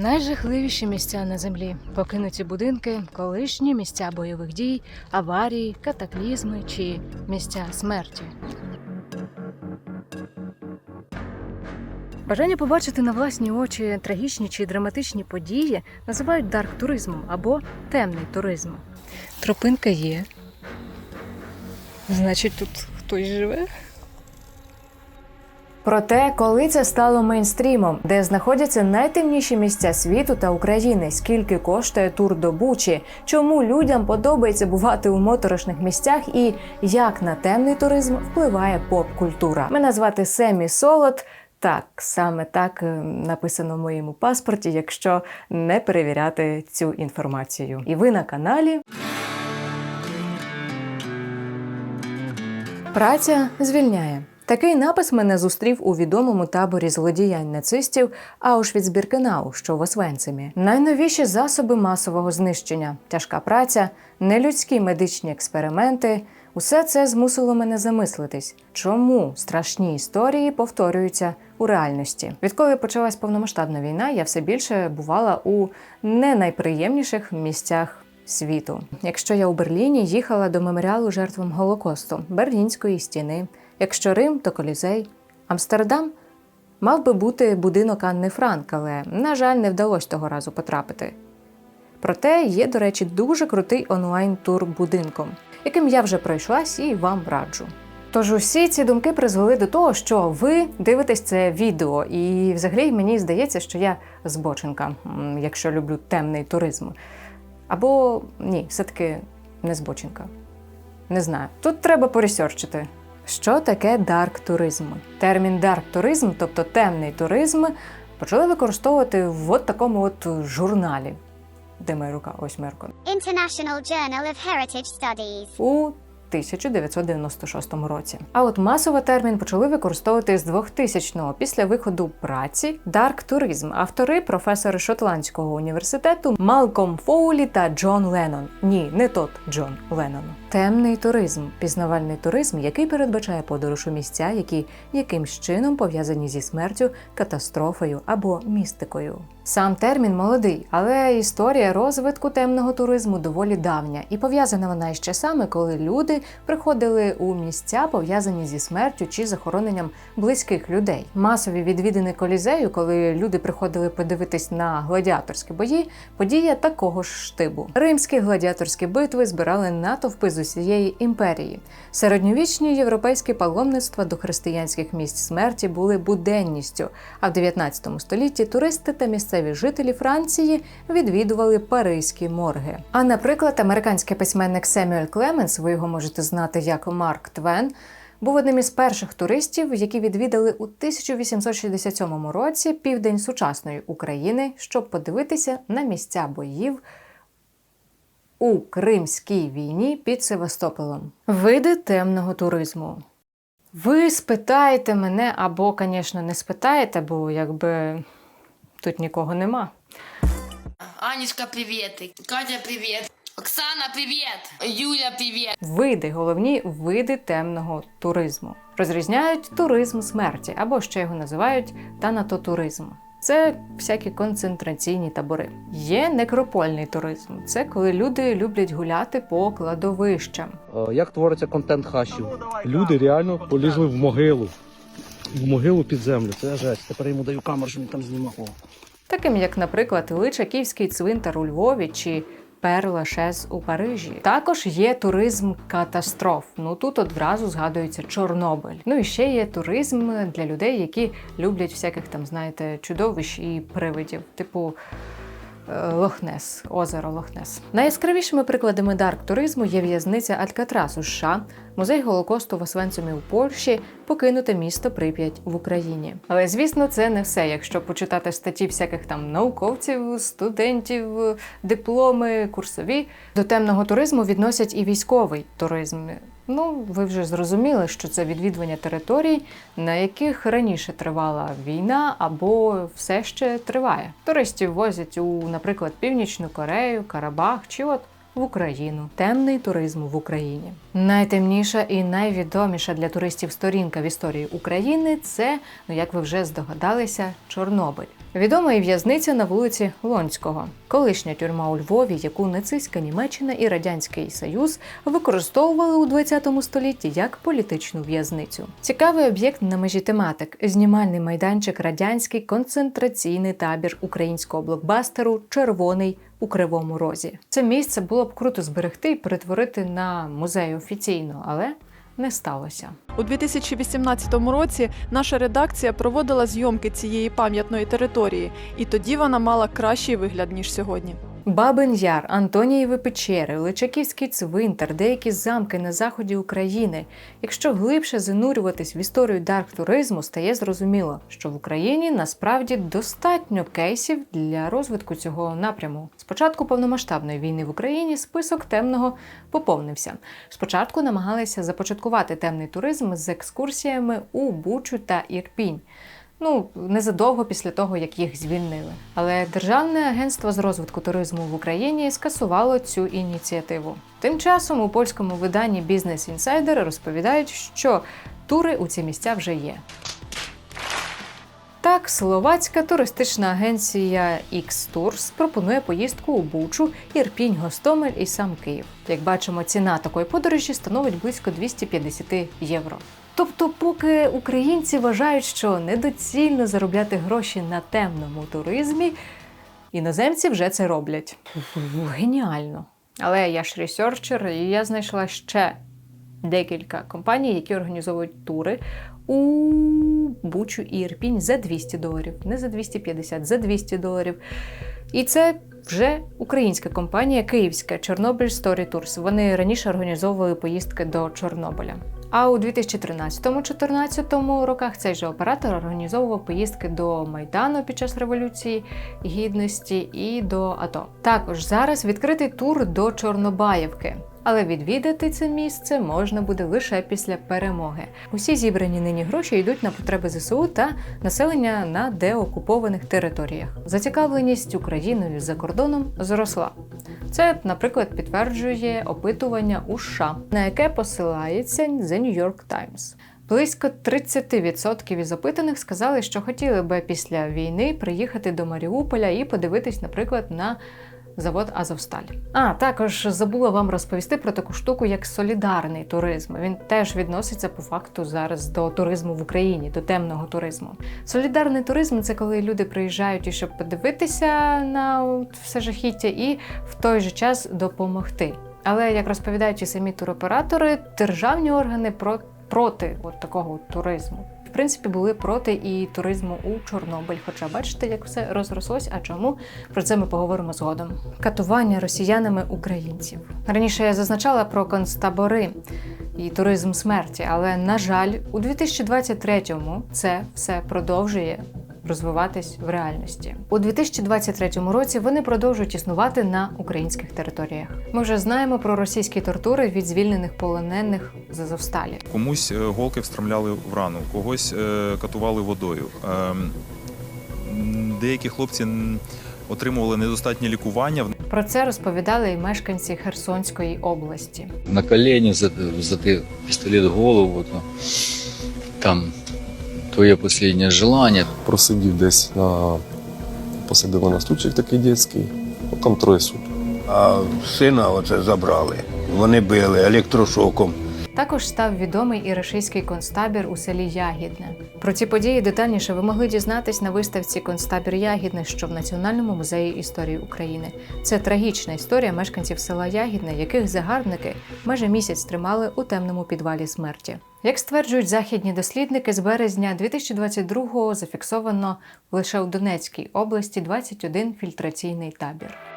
Найжахливіші місця на землі покинуті будинки, колишні місця бойових дій, аварії, катаклізми чи місця смерті. Бажання побачити на власні очі трагічні чи драматичні події називають дарк туризмом або темний туризм. Тропинка є. Значить, тут хтось живе. Проте, коли це стало мейнстрімом, де знаходяться найтемніші місця світу та України, скільки коштує тур до Бучі, чому людям подобається бувати у моторошних місцях і як на темний туризм впливає поп-культура. Мене звати Семі Солод. Так, саме так е, написано в моєму паспорті, якщо не перевіряти цю інформацію. І ви на каналі. Праця звільняє. Такий напис мене зустрів у відомому таборі злодіянь нацистів Аушвіц-Біркенау, що в Освенцимі. Найновіші засоби масового знищення, тяжка праця, нелюдські медичні експерименти. Усе це змусило мене замислитись, чому страшні історії повторюються у реальності. Відколи почалась повномасштабна війна, я все більше бувала у не найприємніших місцях світу. Якщо я у Берліні їхала до меморіалу жертвам Голокосту, Берлінської стіни, якщо Рим, то Колізей, Амстердам мав би бути будинок Анни Франк, але, на жаль, не вдалося того разу потрапити. Проте є, до речі, дуже крутий онлайн-тур будинком, яким я вже пройшлась і вам раджу. Тож усі ці думки призвели до того, що ви дивитесь це відео, і взагалі мені здається, що я збоченка, якщо люблю темний туризм. Або ні, все-таки не збоченка. Не знаю. Тут треба поресерчити. Що таке дарк туризм? Термін дарк туризм, тобто темний туризм, почали використовувати в от такому от журналі. Де моя рука? Ось Мерко. International Journal of Heritage Studies. у 1996 році. А от масово термін почали використовувати з 2000-го після виходу праці Дарк туризм. Автори професори Шотландського університету Малком Фоулі та Джон Леннон. Ні, не тот Джон Леннон. Темний туризм пізнавальний туризм, який передбачає подорож у місця, які якимсь чином пов'язані зі смертю, катастрофою або містикою. Сам термін молодий, але історія розвитку темного туризму доволі давня, і пов'язана вона із часами, коли люди приходили у місця, пов'язані зі смертю чи захороненням близьких людей. Масові відвідини колізею, коли люди приходили подивитись на гладіаторські бої, подія такого ж штибу. Римські гладіаторські битви збирали натовпи з усієї імперії. Середньовічні європейські паломництва до християнських місць смерті були буденністю, а в 19 столітті туристи та місцеві жителі Франції відвідували паризькі морги. А наприклад, американський письменник Семюель Клеменс, ви його можете знати як Марк Твен. Був одним із перших туристів, які відвідали у 1867 році південь сучасної України, щоб подивитися на місця боїв у Кримській війні під Севастополем. Види темного туризму. Ви спитаєте мене, або, звісно, не спитаєте, бо якби тут нікого нема. Анечка, привет. Катя, привет. Оксана, привет. Юля, привет. Види, головні види темного туризму. Розрізняють туризм смерті, або ще його називають танатотуризм. Це всякі концентраційні табори. Є некропольний туризм. Це коли люди люблять гуляти по кладовищам. Е, Як твориться контент хащів? Люди реально полізли в могилу. В могилу під землю. Це жесть. Тепер йому даю камеру, щоб він там знімав. Таким як, наприклад, Личаківський цвинтар у Львові чи Перла Шез у Парижі. Також є туризм катастроф. Ну тут одразу згадується Чорнобиль. Ну і ще є туризм для людей, які люблять всяких там, знаєте, чудовищ і привидів, типу. Е, Лохнес, озеро Лохнес. Найяскравішими прикладами дарк туризму є в'язниця Алькатрас у США, музей Голокосту в Освенцимі у Польщі, покинуте місто Прип'ять в Україні. Але звісно, це не все. Якщо почитати статті всяких там науковців, студентів, дипломи, курсові, до темного туризму відносять і військовий туризм. Ну, ви вже зрозуміли, що це відвідування територій, на яких раніше тривала війна або все ще триває. Туристів возять у, наприклад, Північну Корею, Карабах чи от в Україну, темний туризм в Україні. Найтемніша і найвідоміша для туристів сторінка в історії України це, ну як ви вже здогадалися, Чорнобиль. Відома і в'язниця на вулиці Лонського, колишня тюрма у Львові, яку нацистська Німеччина і Радянський Союз використовували у 20 столітті як політичну в'язницю. Цікавий об'єкт на межі тематик: знімальний майданчик, радянський концентраційний табір українського блокбастеру Червоний у Кривому Розі. Це місце було б круто зберегти і перетворити на музей офіційно, але не сталося. У 2018 році наша редакція проводила зйомки цієї пам'ятної території, і тоді вона мала кращий вигляд ніж сьогодні. Бабин Яр, Антонієві печери, Личаківський цвинтар, деякі замки на заході України. Якщо глибше занурюватись в історію дарк-туризму, стає зрозуміло, що в Україні насправді достатньо кейсів для розвитку цього напряму. Спочатку повномасштабної війни в Україні список темного поповнився. Спочатку намагалися започаткувати темний туризм з екскурсіями у Бучу та Ірпінь. Ну, незадовго після того, як їх звільнили. Але Державне агентство з розвитку туризму в Україні скасувало цю ініціативу. Тим часом у польському виданні Business Insider розповідають, що тури у ці місця вже є. Так, словацька туристична агенція X-Tours пропонує поїздку у Бучу, Ірпінь, Гостомель і сам Київ. Як бачимо, ціна такої подорожі становить близько 250 євро. Тобто, поки українці вважають, що недоцільно заробляти гроші на темному туризмі, іноземці вже це роблять. Геніально. Але я ж ресерчер, і я знайшла ще декілька компаній, які організовують тури у Бучу і Ірпінь за 200 доларів, не за 250, за 200 доларів. І це вже українська компанія, київська Чорнобиль Story Tours. Вони раніше організовували поїздки до Чорнобиля. А у 2013-2014 роках цей же оператор організовував поїздки до Майдану під час революції гідності і до АТО. Також зараз відкритий тур до Чорнобаївки. Але відвідати це місце можна буде лише після перемоги. Усі зібрані нині гроші йдуть на потреби ЗСУ та населення на деокупованих територіях. Зацікавленість Україною за кордоном зросла. Це, наприклад, підтверджує опитування у США, на яке посилається The New York Times. Близько 30% із опитаних сказали, що хотіли би після війни приїхати до Маріуполя і подивитись, наприклад, на завод Азовсталь. А також забула вам розповісти про таку штуку, як солідарний туризм. Він теж відноситься по факту зараз до туризму в Україні, до темного туризму. Солідарний туризм це коли люди приїжджають і щоб подивитися на все жахіття, і в той же час допомогти. Але як розповідають і самі туроператори, державні органи про проти от такого туризму. Принципі, були проти і туризму у Чорнобиль. Хоча бачите, як все розрослось. А чому про це ми поговоримо згодом. Катування росіянами українців. Раніше я зазначала про концтабори і туризм смерті, але на жаль, у 2023-му це все продовжує. Розвиватись в реальності у 2023 році. Вони продовжують існувати на українських територіях. Ми вже знаємо про російські тортури від звільнених полонених з Азовсталі. Комусь е, голки встромляли в рану, когось е, катували водою. Ем, Деякі хлопці отримували недостатнє лікування. Про це розповідали і мешканці Херсонської області. на колени, взяти пістолет в голову, то там твоє останнє желання. просидів десь на посадили на стульчик такий дитячий, ну, там троє суток. А сина оце забрали. Вони били електрошоком. Також став відомий і рашистський концтабір у селі Ягідне. Про ці події детальніше ви могли дізнатись на виставці Концтабір Ягідне, що в Національному музеї історії України. Це трагічна історія мешканців села Ягідне, яких загарбники майже місяць тримали у темному підвалі смерті. Як стверджують західні дослідники, з березня 2022-го зафіксовано лише у Донецькій області 21 фільтраційний табір.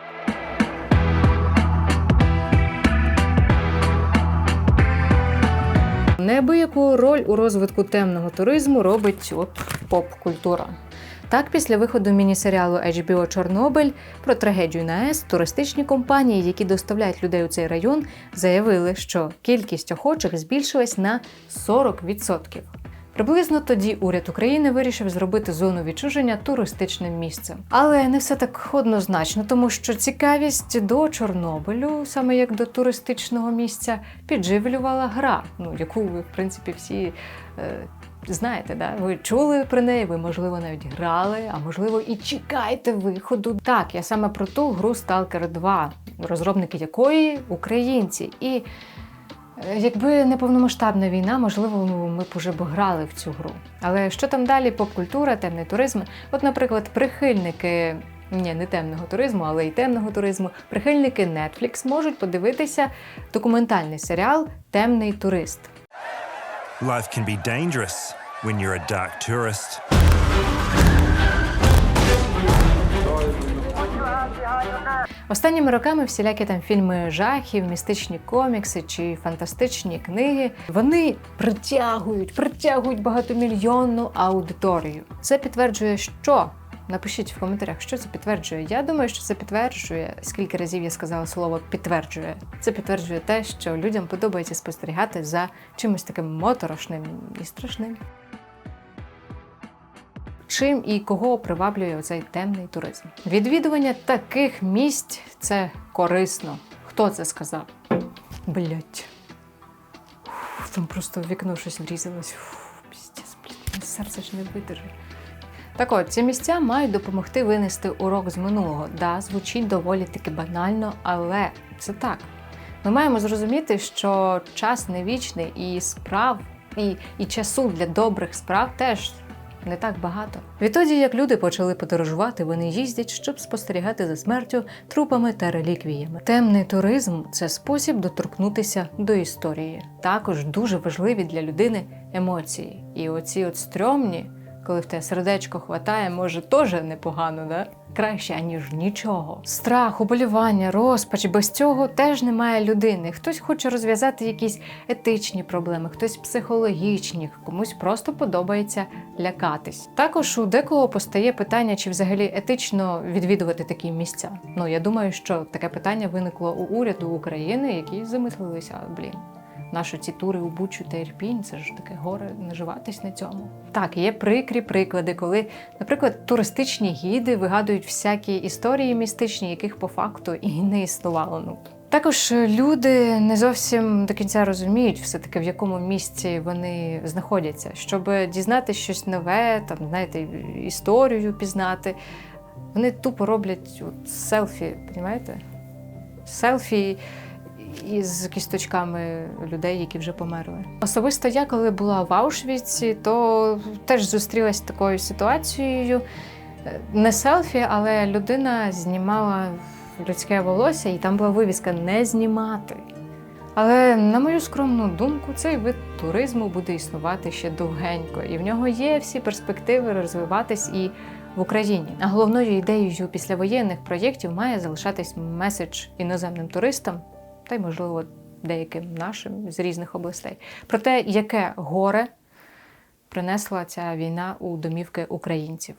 Неабияку роль у розвитку темного туризму робить от поп-культура. Так, після виходу міні-серіалу HBO Чорнобиль про трагедію на АЕС, туристичні компанії, які доставляють людей у цей район, заявили, що кількість охочих збільшилась на 40%. Приблизно тоді уряд України вирішив зробити зону відчуження туристичним місцем. Але не все так однозначно, тому що цікавість до Чорнобилю, саме як до туристичного місця, підживлювала гра, ну яку ви, в принципі, всі. Е, Знаєте, да? ви чули про неї, ви, можливо, навіть грали, а можливо, і чекаєте виходу. Так, я саме про ту гру Stalker 2, розробники якої українці. І якби не повномасштабна війна, можливо, ну, ми б уже б грали в цю гру. Але що там далі? Поп-культура, темний туризм. От, наприклад, прихильники. Ні, не темного туризму, але й темного туризму. Прихильники Netflix можуть подивитися документальний серіал Темний турист. Life can be dangerous when you're a dark tourist. Останніми роками всілякі там фільми жахів, містичні комікси чи фантастичні книги вони притягують, притягують багатомільйонну аудиторію. Це підтверджує, що напишіть в коментарях, що це підтверджує. Я думаю, що це підтверджує, скільки разів я сказала слово підтверджує. Це підтверджує те, що людям подобається спостерігати за чимось таким моторошним і страшним. Чим і кого приваблює оцей темний туризм? Відвідування таких місць це корисно. Хто це сказав? Блять. Там просто в вікно щось врізалось. Фу, піздець, серце ж не видержить. Так от, ці місця мають допомогти винести урок з минулого. Да, звучить доволі таки банально, але це так. Ми маємо зрозуміти, що час не вічний, і справ, і, і часу для добрих справ теж не так багато. Відтоді, як люди почали подорожувати, вони їздять, щоб спостерігати за смертю, трупами та реліквіями. Темний туризм це спосіб доторкнутися до історії. Також дуже важливі для людини емоції. І оці от стрьомні, коли в те сердечко хватає, може теж непогано, да? Краще, аніж нічого. Страх, уболівання, розпач. Без цього теж немає людини. Хтось хоче розв'язати якісь етичні проблеми, хтось психологічні, комусь просто подобається лякатись. Також у декого постає питання, чи взагалі етично відвідувати такі місця. Ну я думаю, що таке питання виникло у уряду України, які замислилися, блін. Наші ці тури у Бучу та Ірпінь, це ж таке горе наживатись на цьому. Так, є прикрі приклади, коли, наприклад, туристичні гіди вигадують всякі історії містичні, яких по факту і не існувало. Ну також люди не зовсім до кінця розуміють, все-таки в якому місці вони знаходяться, щоб дізнати щось нове, там знаєте, історію пізнати. Вони тупо роблять от селфі, розумієте? Селфі із кісточками людей, які вже померли. Особисто я, коли була в Аушвіці, то теж зустрілася такою ситуацією. Не селфі, але людина знімала людське волосся, і там була вивіска не знімати. Але на мою скромну думку, цей вид туризму буде існувати ще довгенько, і в нього є всі перспективи розвиватись і в Україні. А головною ідеєю післявоєнних проєктів має залишатись меседж іноземним туристам та й, можливо, деяким нашим з різних областей про те, яке горе принесла ця війна у домівки українців.